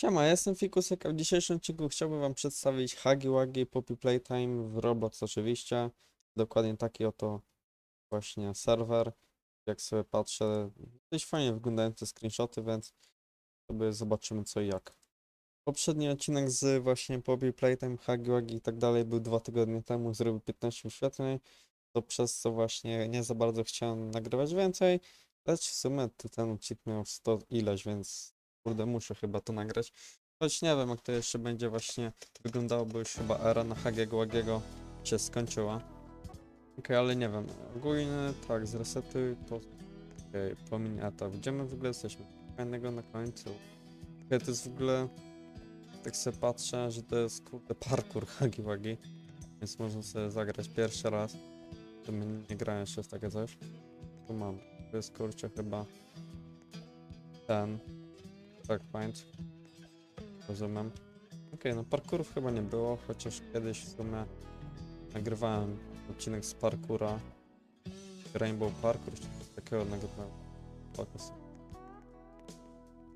Siema, jestem Fikusek, a w dzisiejszym odcinku chciałbym wam przedstawić Huggy Wuggy Poppy Playtime w Roblox oczywiście. Dokładnie taki oto właśnie serwer. Jak sobie patrzę, dość fajnie wyglądają te screenshoty, więc sobie zobaczymy co i jak. Poprzedni odcinek z właśnie Poppy Playtime, Huggy Wuggy i tak dalej był dwa tygodnie temu, zrobił 15 wyświetleń, to przez co właśnie nie za bardzo chciałem nagrywać więcej, lecz w sumie ten odcinek miał 100 ileś, więc Kurde, muszę chyba to nagrać. Choć nie wiem, jak to jeszcze będzie właśnie wyglądało, bo już chyba era na Hagiego Łagiego się skończyła. Okej, ale nie wiem. Ogólnie tak, zresetuj to. Okej, pomiń etap. Gdzie my w ogóle jesteśmy? Fajnego na końcu. Okej, to jest w ogóle... Tak sobie patrzę, że to jest kurde parkour Hagi Wagi. Więc można sobie zagrać pierwszy raz. To my nie grałem jeszcze w takie coś. Tu mam. To jest kurczę chyba... Ten. Tak, point. Rozumiem. Okej, no parkurów chyba nie było, chociaż kiedyś w sumie nagrywałem odcinek z parkura. Rainbow Parkour, czy coś takiego nagrywałem. Focus.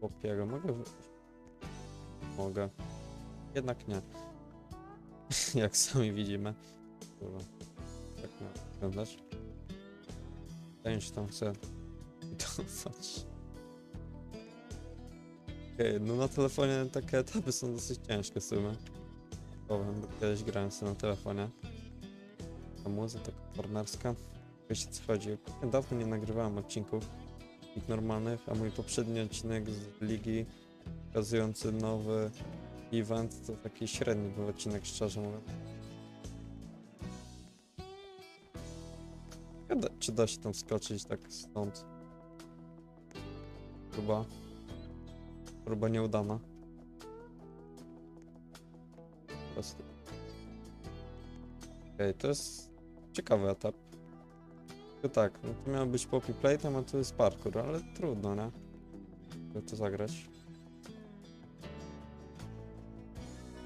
Chłopiego, mogę wyjść? Mogę. Jednak nie. Jak sami widzimy. Kurwa. Tak miał wyglądać. Ten się tam chce. Okej, no na telefonie takie etapy są dosyć ciężkie w sumie. Powiem, bo kiedyś grałem sobie na telefonie. Ta muzyka taka farmerska. Wiecie co chodzi. Dawno nie nagrywałem odcinków takich normalnych, a mój poprzedni odcinek z ligi pokazujący nowy event to taki średni był odcinek, szczerze mówiąc. Czy da się tam skoczyć tak stąd? Chyba. Próba nieudana. Po prostu. Okej, to jest ciekawy etap. To tak, no to miał być poppy playtime, a to jest parkour, ale trudno, nie? Żeby to zagrać.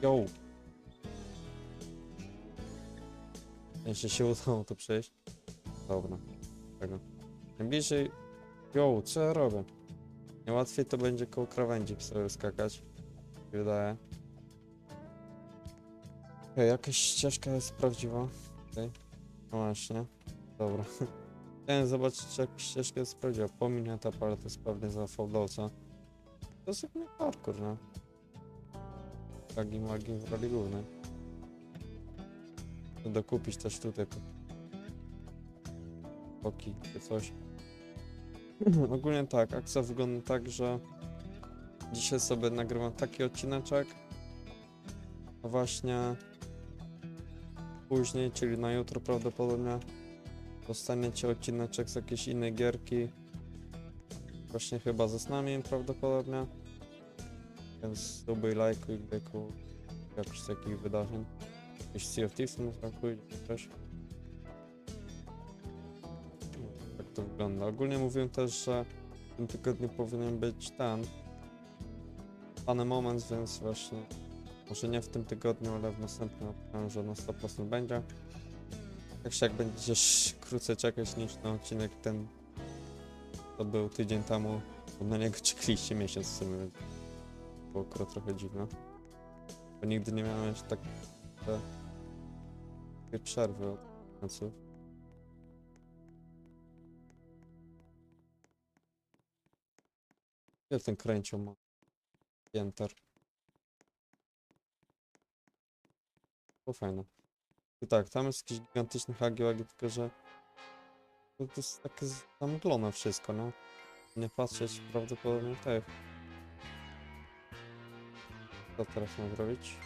Yo! Jeszcze się udało to przejść. Dobra. Tego. Najbliżej... Yo, co ja robię? Najłatwiej to będzie koło krawędzi sobie skakać. Wydaje. Okej, jakaś ścieżka jest prawdziwa. Okej. No właśnie. Dobra. Chciałem zobaczyć, czy jakaś ścieżka jest prawdziwa. Pomiń etap, to jest pewnie za fałdolca. To jest jakby parkour, no. Magim, magim w roli głównej. Dokupić też tutaj. Poki, czy coś. Ogólnie tak, akcja wygląda tak, że dzisiaj sobie nagrywam taki odcineczek. A właśnie później, czyli na jutro prawdopodobnie dostaniecie odcineczek z jakiejś innej gierki. Właśnie chyba ze snami prawdopodobnie. Więc subuj, lajkuj, byku, jakichś takich wydarzeń. Jakiś Sea of Thieves na brakuje, coś. To wygląda. Ogólnie mówiłem też, że w tym tygodniu powinien być ten Funny Moments, więc właśnie może nie w tym tygodniu, ale w następnym że na 100% będzie. Się jak będziesz krócej czekać niż na odcinek ten, to był tydzień temu, na niego czekaliście miesiąc w sumie. Było akurat trochę dziwne. Bo nigdy nie miałem jeszcze tak te, takie przerwy od końców. Ile ten kręcił ma? Pięter. To fajne. I tak, tam jest jakiś gigantyczny hagiłagi, tylko że to, jest takie zamglone wszystko, no. Nie patrzeć prawdopodobnie tak. Co teraz mam zrobić?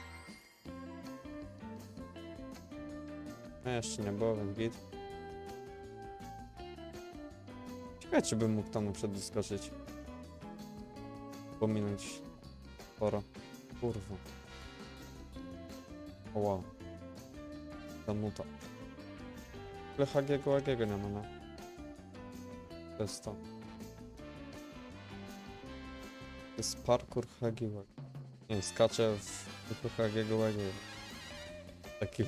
A jeszcze nie było, więc git. Ciekawe, czy bym mógł tam przykład doskoczyć. Pominąć sporo. Kurwa. O wow. Ta nuta. Ale Hagiego Łagiego nie ma, no. To jest to. To jest parkour Hagi Łagi. Nie wiem, skaczę w tylko Hagiego Łagiego. Taki,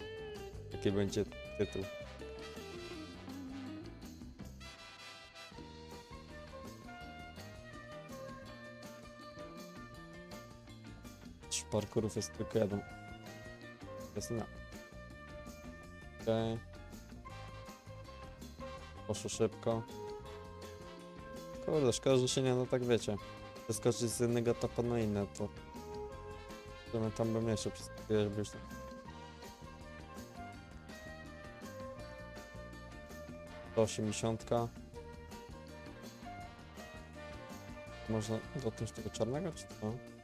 taki będzie tytuł. Czy parkurów jest tylko jeden? Jest nie. Okej. Poszło szybko. Kurde, szkoda, że się nie da tak wiecie. Przeskoczyć z jednego etapa na inny, to... Sumie tam bym jeszcze przeskakiwać, żeby już... To 80. Można dotknąć tego czarnego, czy co?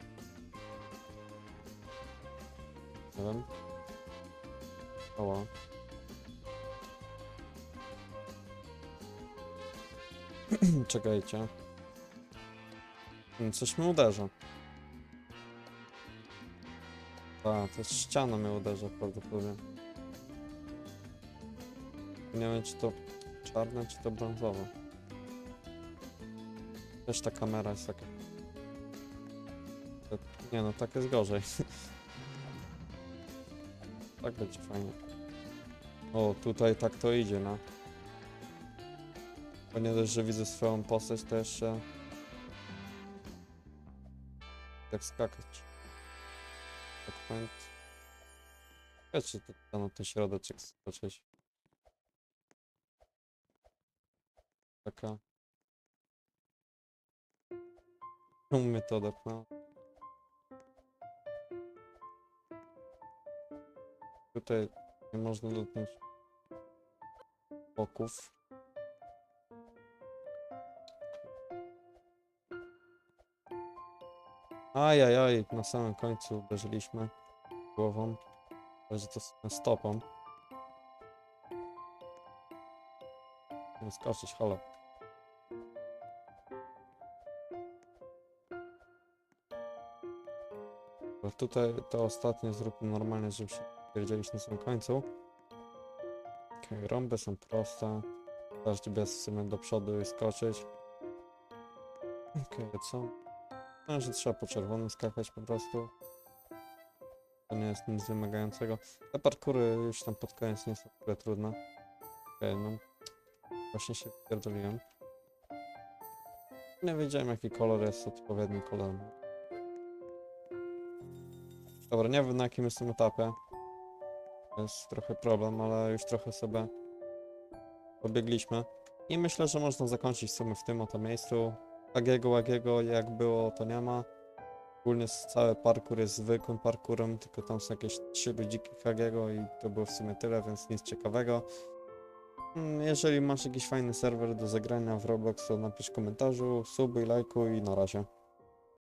Nie wiem. Oła. Czekajcie. Hmm, Coś mnie uderza. Tak, to jest ściana mnie uderza prawdopodobnie. Nie wiem czy to czarne, czy to brązowe. Też ta kamera jest taka... Nie no, tak jest gorzej. tak będzie fajnie. O, tutaj tak to idzie, no. Bo nie dość, że widzę swoją postać, to jeszcze... Jak skakać. Tak point. Ciekawe, czy to na ten środeczek skoczyć. Taka... Czemu mnie to odepnęło? Tutaj nie można dotknąć boków. Ajajaj, na samym końcu uderzyliśmy głową. Ale że to stopą. Nie skoczyć, halo. Bo tutaj to ostatnie zróbmy normalnie, żeby się wiedzieliśmy na samym końcu. Okej, rąby są proste. Każdy bez w sumie do przodu i skoczyć. Okej, co? No, że trzeba po czerwonym skakać po prostu. To nie jest nic wymagającego. Te parkury już tam pod koniec nie są ogóle trudne. Okej, no. Właśnie się pierdoliłem. Nie wiedziałem jaki kolor jest odpowiednim kolorem. Dobra, nie wiem na jakim jestem etapie. To jest trochę problem, ale już trochę sobie pobiegliśmy. I myślę, że można zakończyć w sumie w tym oto miejscu. Agiego, Łagiego, jak było, to nie ma. Ogólnie cały parkour jest zwykłym parkurem, tylko tam są jakieś trzy ludziki Hagiego i to było w sumie tyle, więc nic ciekawego. Mm, Jeżeli masz jakiś fajny serwer do zagrania w Roblox, to napisz w komentarzu, subuj, lajkuj i na razie.